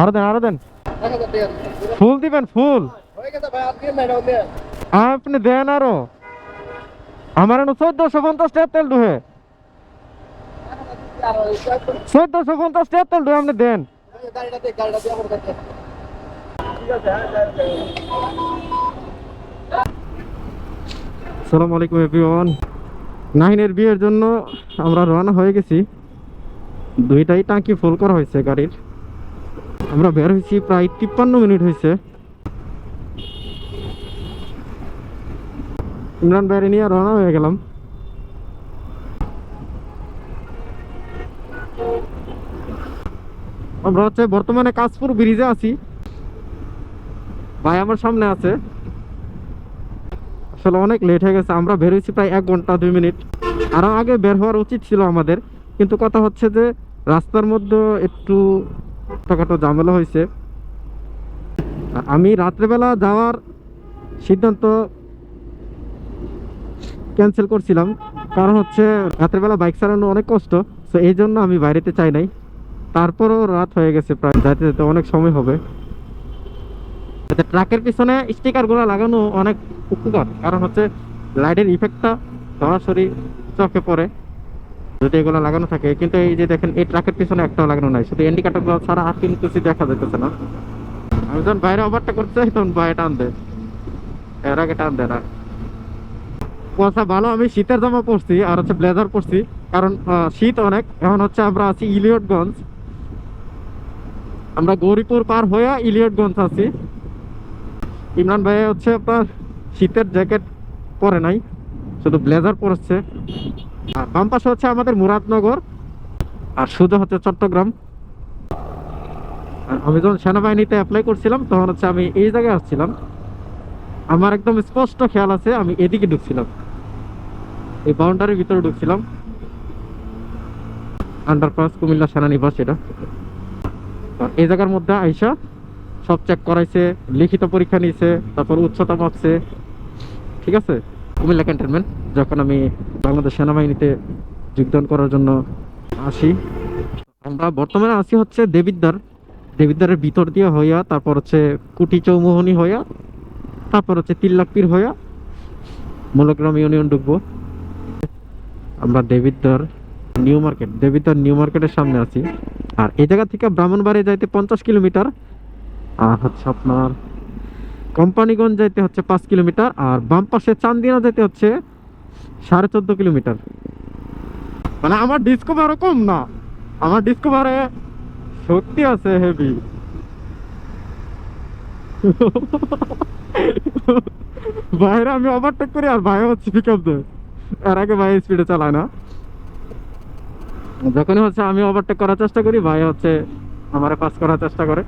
আরও দেন আরও দেন। ফুল দিবেন, ফুল। আপনি দেন আরও। আমার চোদ্দশো পঞ্চাশ টাকা তেল ঢুহে চোদ্দশো পঞ্চাশ টাকা তেল ঢুহে আপনি দেন। সালাম আলাইকুম, এভরিওয়ান। নাহিনের বিয়ের জন্য আমরা রওনা হয়ে গেছি। দুইটাই টাঙ্কি ফুল করা হয়েছে গাড়ির। আমরা বের হয়েছি প্রায় তিপ্পান্ন মিনিট হয়েছে। ইমরান বাইরে নিয়ে রওনা হয়ে গেলাম। আমরা হচ্ছে বর্তমানে কাশপুর ব্রিজে আছি। ভাই আমার সামনে আছে। আসলে অনেক লেট হয়ে গেছে, আমরা বের হয়েছি প্রায় এক ঘণ্টা, দুই মিনিট। আরও আগে বের হওয়ার উচিত ছিল আমাদের, কিন্তু কথা হচ্ছে যে রাস্তার মধ্যে একটু ছোটোখাটো ঝামেলা হয়েছে। আমি রাত্রেবেলা যাওয়ার সিদ্ধান্ত ক্যান্সেল করছিলাম। কারণ হচ্ছে রাত্রেবেলা বাইক চালানো অনেক কষ্ট তো এই জন্য আমি বাইরেতে চাই নাই। তারপরও রাত হয়ে গেছে প্রায়, যাইতে যেতে অনেক সময় হবে। ট্রাকের পিছনে স্টিকারগুলো লাগানো অনেক উপকার, কারণ হচ্ছে লাইটের ইফেক্টটা সরাসরি চোখে পড়ে। যদি এগুলো লাগানো থাকে, কিন্তু এই যে দেখেন, এই ট্রাকের পিছনে একটাও লাগানো নাই। শুধু ইন্ডিকেটারগুলো ছাড়া আর কিন্তু দেখা যাইতেছে না। আমি যখন বাইরে ওভারটা করতে চাই তখন বাইরে টান দেয়। এর আগে টান দেয় না। কুয়াশা ভালো, আমি শীতের জামা পরছি আর হচ্ছে ব্লেজার পরছি, কারণ শীত অনেক। এখন হচ্ছে আমরা আছি ইলিয়টগঞ্জ। আমরা গৌরীপুর পার হয়ে ইলিয়টগঞ্জ আছি। ইমরান ভাই হচ্ছে আপনার শীতের জ্যাকেট পরে নাই, শুধু ব্লেজার পরেছে। আর বাম পাশে হচ্ছে আমাদের মুরাদনগর, আর সোজা হচ্ছে চট্টগ্রাম। আমি যখন সেনাবাহিনীতে অ্যাপ্লাই করছিলাম, তখন হচ্ছে আমি এই জায়গায় আসছিলাম। আমার একদম স্পষ্ট খেয়াল আছে, আমি এদিকে ঢুকছিলাম। এই বাউন্ডারির ভিতরে ঢুকছিলাম। আন্ডারপাস কুমিল্লা সেনানিবাস এটা। এই জায়গার মধ্যে আইসা সব চেক করাইছে, লিখিত পরীক্ষা নিয়েছে তারপর উচ্চতা মাপছে। ঠিক আছে? কুমিল্লা ক্যান্টনমেন্ট, যখন আমি বাংলাদেশ সেনাবাহিনীতে যোগদান করার জন্য আসি। আমরা বর্তমানে আছি হচ্ছে দেবিদ্দার দেবিদ্দারের ভিতর দিয়ে হইয়া, তারপর হচ্ছে কুটি চৌমোহনী হইয়া, তারপর হচ্ছে তিল্লাকপির হইয়া মূলগ্রাম ইউনিয়ন ঢুকবো। আমরা Debidwar new market Debidwar new মার্কেটের সামনে আছি আর এই জায়গা থেকে ব্রাহ্মণবাড়ি যাইতে পঞ্চাশ কিলোমিটার। আর হচ্ছে আপনার কোম্পানিগঞ্জ যাইতে হচ্ছে পাঁচ কিলোমিটার আর বাম পাশে চান্দিনা যাইতে হচ্ছে সাড়ে চোদ্দ কিলোমিটার। মানে আমার ডিসকভারও কম না। আমার ডিসকভারে সত্যি আছে হেভি বাইরে আমি ওভারটেক করি আর ভাই হচ্ছে পিক আপ দেয়। এর আগে ভাই স্পিডে চালায় না। যখনই হচ্ছে আমি ওভারটেক করার চেষ্টা করি, ভাই হচ্ছে আমারে পাস করার চেষ্টা করে।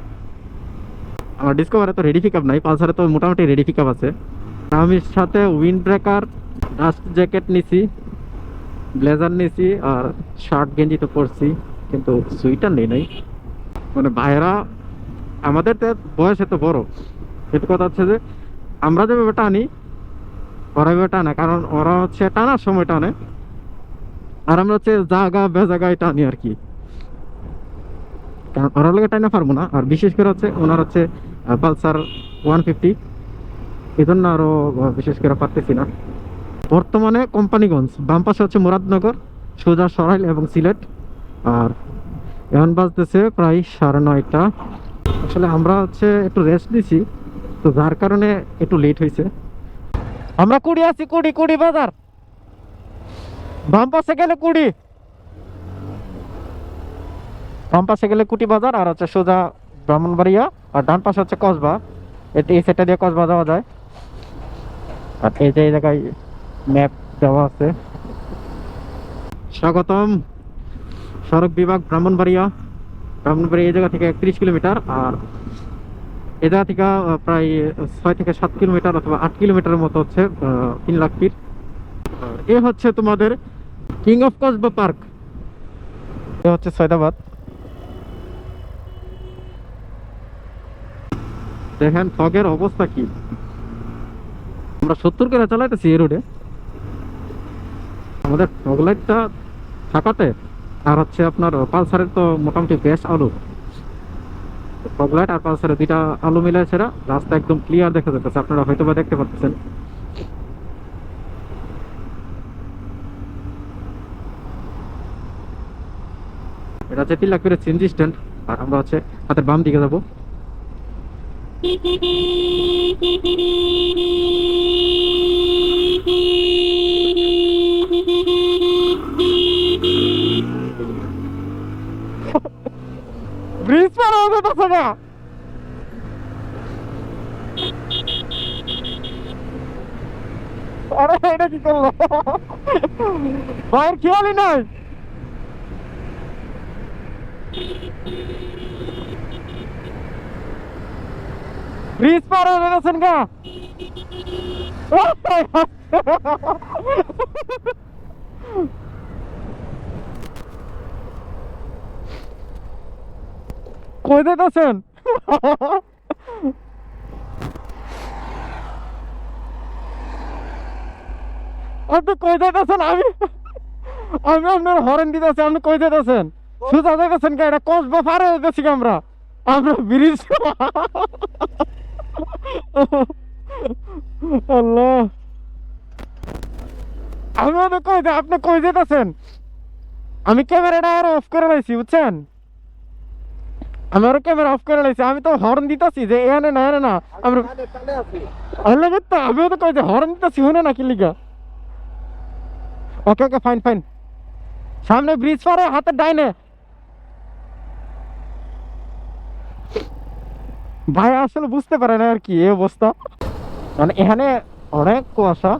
আমার ডিসকভারে তো রেডি পিক আপ নাই পালসারে তো মোটামুটি রেডি পিক আপ আছে। আমি সাথে উইন্ড ব্রেকার ডাস্ট জ্যাকেট নিছি ব্লেজার নিছি, আর শার্ট গেঞ্জি তো পরছি, কিন্তু সুইটার নেই নাই। মানে ভাইয়েরা, আমাদের তো বয়স এত বড়। কিন্তু কথা হচ্ছে যে, আমরা যেভাবে টানি, ওরা এভাবে টানে, কারণ ওরা হচ্ছে টানার সময় টানে, আর আমরা হচ্ছে জাগা বেজাগায় টানি আর কি। ওরা লোকে টাইনা পারব না। আর বিশেষ করে হচ্ছে ওনার হচ্ছে পালসার ওয়ান ফিফটি। এই জন্য আরও বিশেষ করে পারতেছি না। বর্তমানে কোম্পানিগঞ্জ, বাম পাশে হচ্ছে মুরাদনগর, সোজা সরাইল এবং সিলেট। আর এখন বাজতেছে প্রায় সাড়ে নয়টা। আসলে আমরা হচ্ছে একটু রেস্ট দিছি, তো যার কারণে একটু লেট হয়েছে আমরা কুড়ি আছি, কুড়ি কুড়ি বাজার। বাম পাশে গেলে কুড়ি। বাম পাশে গেলে কুটি বাজার আর হচ্ছে সোজা ব্রাহ্মণবাড়িয়া, আর ডান পাশে হচ্ছে কসবা। এতে এই সেটা দিয়ে কসবা যাওয়া যায়। আর এই যে এই জায়গায় ম্যাপ দেওয়া আছে। স্বাগতম। সড়ক বিভাগ ব্রাহ্মণবাড়িয়া। ব্রাহ্মণবাড়িয়া এই জায়গা থেকে একত্রিশ কিলোমিটার, আর এই জায়গা থেকে প্রায় ছয় থেকে সাত কিলোমিটার অথবা আট কিলোমিটারের মতো হচ্ছে তিন লাখ ফিট এ হচ্ছে তোমাদের কিং অফ কসবা পার্ক এ হচ্ছে সৈদাবাদ। দেখেন ফগের অবস্থা কি? আমরা সত্তর করে চালাইতেছি এই রোডে। আমাদের ফগ লাইটটা থাকাতে আর হচ্ছে আপনার পালসারের তো মোটামুটি বেশ আলো। ফগলাইট আর পালসারে দুইটা আলো মিলাই ছাড়া রাস্তা একদম ক্লিয়ার দেখা যাচ্ছে আপনারা হয়তো বা দেখতে পাচ্ছেন। এটা হচ্ছে তিন লাখ সিএনজি স্ট্যান্ড আর আমরা হচ্ছে হাতের বাম দিকে যাব। ব্রিজ পার যেতেছে না আরে এটা কি করল? ভাইয়ের খেয়ালই নাই। ব্রিজ পার হয়ে যেতেছেন গা কই যেতেছেন আপনি কই যেতেছেন আমি আমি আপনার হরেন দিতেছি, আপনি কই যেতেছেন সুজা যেতেছেন কে এটা কসবা পার হয়ে কি আমরা। আমরা ব্রিজ আল্লাহ। আমি তো কই আপনি কই যেতেছেন? আমি ক্যামেরাটা আর অফ করে লাইছি বুঝছেন? আমি আরও ক্যামেরা অফ করে লাইছি। আমি তো হর্ন দিতেছি যে এখানে না এনে না। আমরা আল্লাহ তো আমিও তো কই যে হর্ন দিতেছি শুনে না কি লিগা? ওকে ওকে ফাইন ফাইন সামনে ব্রিজ পারে হাতের ডাইনে। ভাই আসলে বুঝতে পারে না আর কি এই অবস্থা। মানে এখানে অনেক কুয়াশা,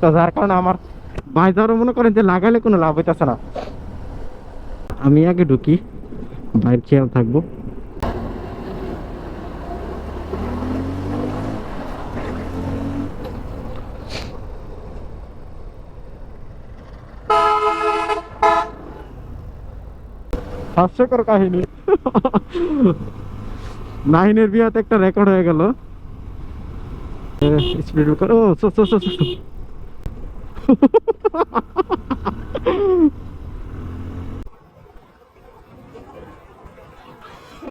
তো যার কারণে আমার ধরো মনে করেন যে লাগালে কোনো লাভ হইতেছে না। আমি আগে ঢুকি, ভাইয়ের খেয়াল থাকব। হাস্যকর কাহিনী। নাইনের বিয়াতে একটা রেকর্ড হয়ে গেল। স্পিড ব্রেকার ও সো সো সো